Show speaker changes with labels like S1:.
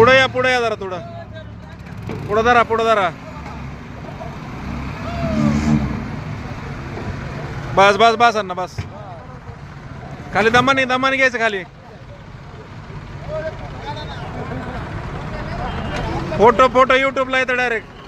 S1: पुढे या पुढे या जरा थोडं. पुढं धरा पुढं धरा. बस बस बस अण्णा बस. खाली दमानी दमानी घ्यायचं खाली. फोटो फोटो युट्यूबला येतं डायरेक्ट